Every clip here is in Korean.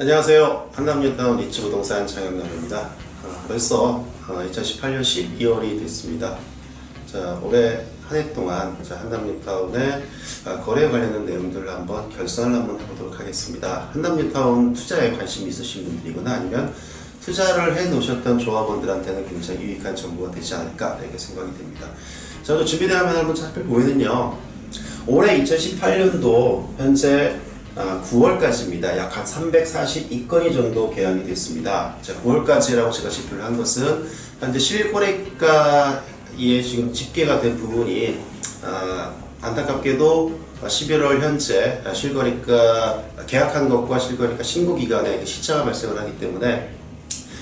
안녕하세요. 한남뉴타운 리츠 부동산 장영남입니다. 아, 벌써 2018년 12월이 됐습니다. 자, 올해 한 해 동안 자, 한남뉴타운의 아, 거래 관련된 내용들을 한번 결산을 한번 해보도록 하겠습니다. 한남뉴타운 투자에 관심 있으신 분들이거나 아니면 투자를 해 놓으셨던 조합원들한테는 굉장히 유익한 정보가 되지 않을까 이렇게 생각이 됩니다. 저도 준비된 화면 한번 살펴보면요. 올해 2018년도 현재 9월까지입니다. 약 한 342건이 정도 계약이 됐습니다. 자, 9월까지라고 제가 지표를 한 것은 현재 실거래가에 지금 집계가 된 부분이 아, 안타깝게도 11월 현재 실거래가 계약한 것과 실거래가 신고 기간에 시차가 발생을 하기 때문에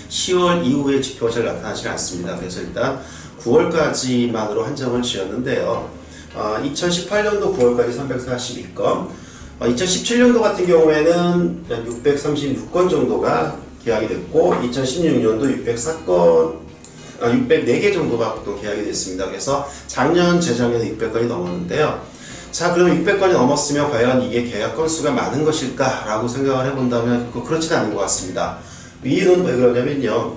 10월 이후의 지표가 잘 나타나지 않습니다. 그래서 일단 9월까지만으로 한정을 지었는데요. 어, 2018년도 9월까지 342건, 2017년도 같은 경우에는 636건 정도가 계약이 됐고, 2016년도 604건, 604개 정도가 또 계약이 됐습니다. 그래서 작년, 재작년에 600건이 넘었는데요. 자, 그럼 600건이 넘었으면 과연 이게 계약 건수가 많은 것일까라고 생각을 해본다면 그렇지는 않은 것 같습니다. 이유는 왜 그러냐면요.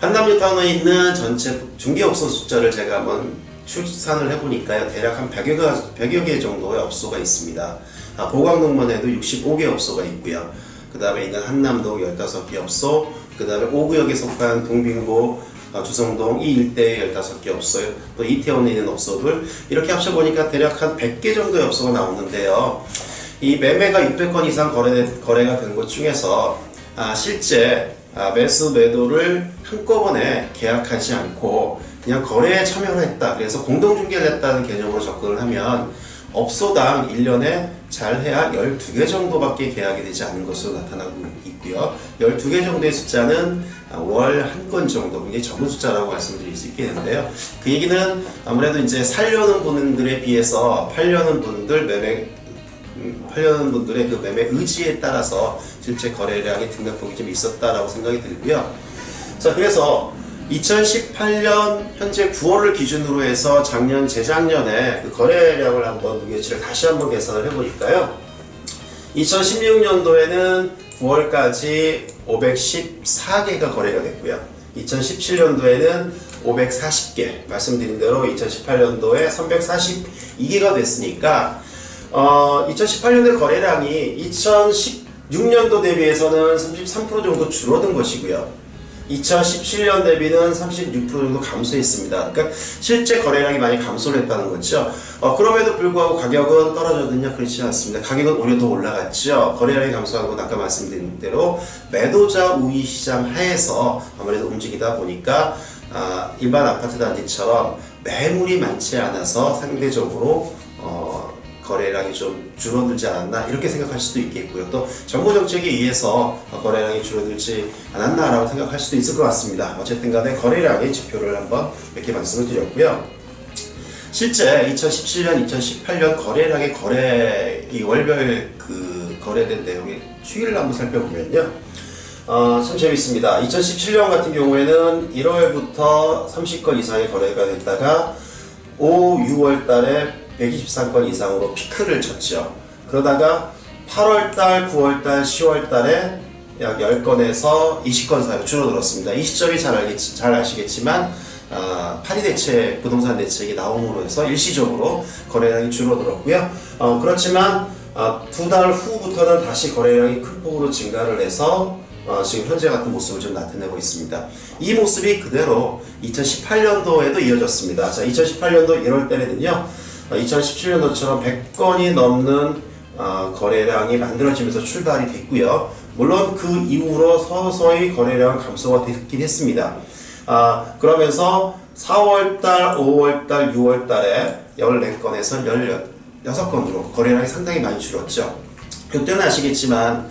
한남뉴타운에 있는 전체 중개업소 숫자를 제가 한번 추산을 해보니까요. 대략 한 100여, 가, 100여 개 정도의 업소가 있습니다. 아, 보광동만에도 65개 업소가 있고요. 그 다음에 있는 한남동 15개 업소, 그 다음에 5구역에 속한 동빙고, 아, 주성동 이 일대에 15개 업소, 또 이태원에 있는 업소들 이렇게 합쳐보니까 대략 한 100개 정도의 업소가 나오는데요. 이 매매가 600건 이상 거래, 거래가 된 것 중에서 아, 실제 아, 매수 매도를 한꺼번에 계약하지 않고 그냥 거래에 참여를 했다. 그래서 공동중개를 했다는 개념으로 접근을 하면 업소당 1년에 잘해야 12개 정도밖에 계약이 되지 않는 것으로 나타나고 있고요. 12개 정도의 숫자는 월 한 건 정도, 굉장히 적은 숫자라고 말씀드릴 수 있겠는데요. 그 얘기는 아무래도 이제 살려는 분들에 비해서 팔려는 분들 매매 음, 팔려는 분들의 그 매매 의지에 따라서 실제 거래량의 등락폭이 좀 있었다라고 생각이 들고요. 자, 그래서 2018년 현재 9월을 기준으로 해서 작년, 재작년에 그 거래량을 한번 무게치를 다시 한번 계산을 해보니까요. 2016년도에는 9월까지 514개가 거래가 됐고요. 2017년도에는 540개, 말씀드린 대로 2018년도에 342개가 됐으니까 어, 2018년도 거래량이 2016년도 대비해서는 33% 정도 줄어든 것이고요. 2017년 대비는 36% 정도 감소했습니다. 그러니까 실제 거래량이 많이 감소를 했다는 거죠. 어, 그럼에도 불구하고 가격은 떨어졌느냐 그렇지 않습니다. 가격은 오히려 더 올라갔죠. 거래량이 감소한 건 아까 말씀드린 대로 매도자 우위 시장 하에서 아무래도 움직이다 보니까 아, 일반 아파트 단지처럼 매물이 많지 않아서 상대적으로 어, 거래량이 좀 줄어들지 않았나 이렇게 생각할 수도 있겠고요. 또 정부 정책에 의해서 거래량이 줄어들지 않았나라고 생각할 수도 있을 것 같습니다. 어쨌든 간에 거래량의 지표를 한번 이렇게 말씀을 드렸고요. 실제 2017년, 2018년 거래량의 거래 이 월별 그 거래된 내용의 추이를 한번 살펴보면요. 어, 참 재밌습니다. 2017년 같은 경우에는 1월부터 30건 이상의 거래가 됐다가 5, 6월 달에 123건 이상으로 피크를 쳤죠. 그러다가 8월달, 9월달, 10월달에 약 10건에서 20건 사이로 줄어들었습니다. 이 시점이 잘, 알겠지, 잘 아시겠지만 아, 파리 대책, 부동산 대책이 나옴으로 해서 일시적으로 거래량이 줄어들었고요. 어, 그렇지만 어, 두달 후부터는 다시 거래량이 큰 폭으로 증가를 해서 어, 지금 현재 같은 모습을 좀 나타내고 있습니다. 이 모습이 그대로 2018년도에도 이어졌습니다. 자, 2018년도 1월 달에는요, 2017년도처럼 100건이 넘는 어, 거래량이 만들어지면서 출발이 됐고요. 물론 그 이후로 서서히 거래량 감소가 됐긴 했습니다. 아, 그러면서 4월달, 5월달, 6월달에 14건에서 16건으로 거래량이 상당히 많이 줄었죠. 이때는 아시겠지만,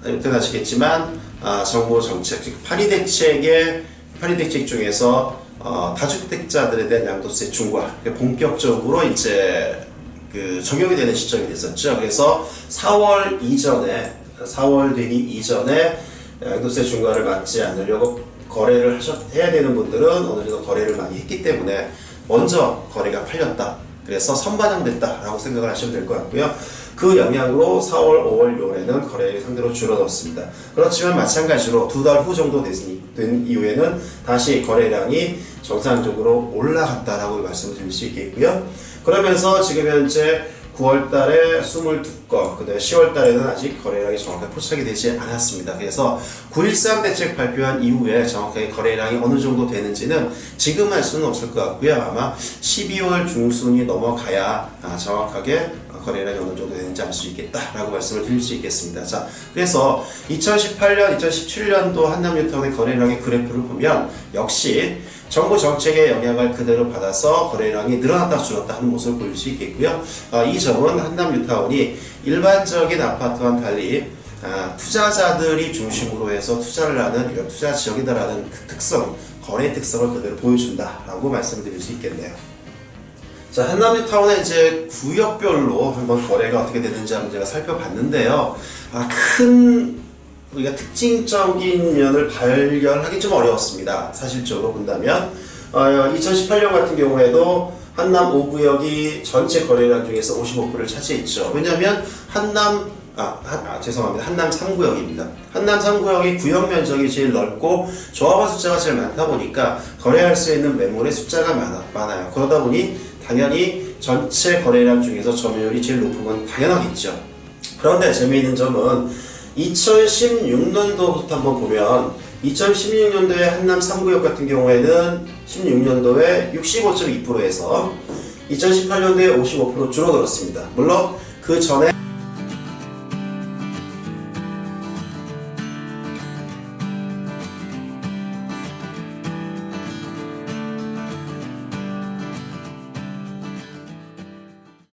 이때는 아시겠지만, 아, 정부 정책, 즉 파리 대책의 파리 대책 중에서 어, 다주택자들에 대한 양도세 중과 본격적으로 이제 그 적용이 되는 시점이 됐었죠. 그래서 4월 이전에 4월 되기 이전에 양도세 중과를 맞지 않으려고 거래를 하셨, 해야 되는 분들은 어느 정도 거래를 많이 했기 때문에 먼저 거래가 팔렸다. 그래서 선반영됐다라고 생각을 하시면 될 것 같고요. 그 영향으로 4월, 5월, 6월에는 거래액이 상대로 줄어들었습니다. 그렇지만 마찬가지로 두 달 후 정도 된 이후에는 다시 거래량이 정상적으로 올라갔다라고 말씀을 드릴 수 있겠고요. 그러면서 지금 현재 9월 달에 22건, 그 다음에 10월 달에는 아직 거래량이 정확하게 포착이 되지 않았습니다. 그래서 9.13 대책 발표한 이후에 정확하게 거래량이 어느 정도 되는지는 지금 할 수는 없을 것 같고요. 아마 12월 중순이 넘어가야 아, 정확하게 거래량이 어느 정도 되는지 알 수 있겠다라고 말씀을 드릴 수 있겠습니다. 자, 그래서 2018년, 2017년도 한남유타운의 거래량의 그래프를 보면 역시 정부 정책의 영향을 그대로 받아서 거래량이 늘어났다 줄었다 하는 모습을 보일 수 있겠고요. 아, 이 점은 한남유타운이 일반적인 아파트와는 달리 아, 투자자들이 중심으로 해서 투자를 하는 이런 투자 지역이다라는 그 특성, 거래 특성을 그대로 보여준다라고 말씀드릴 수 있겠네요. 자, 한남뉴타운의 이제 구역별로 한번 거래가 어떻게 되는지 한번 제가 살펴봤는데요. 아, 큰 우리가 특징적인 면을 발견하기 좀 어려웠습니다. 사실적으로 본다면 어, 2018년 같은 경우에도 한남 5구역이 전체 거래량 중에서 55%를 차지했죠. 왜냐하면 한남 아, 한- 아, 죄송합니다. 한남 3구역입니다. 한남 3구역이 구역 면적이 제일 넓고 조합원 숫자가 제일 많다 보니까 거래할 수 있는 매물의 숫자가 많아, 많아요. 그러다 보니 당연히 전체 거래량 중에서 점유율이 제일 높은 건 당연하겠죠. 그런데 재미있는 점은 2016년도부터 한번 보면 2016년도에 한남 3구역 같은 경우에는 16년도에 65.2%에서 2018년도에 55% 줄어들었습니다. 물론 그 전에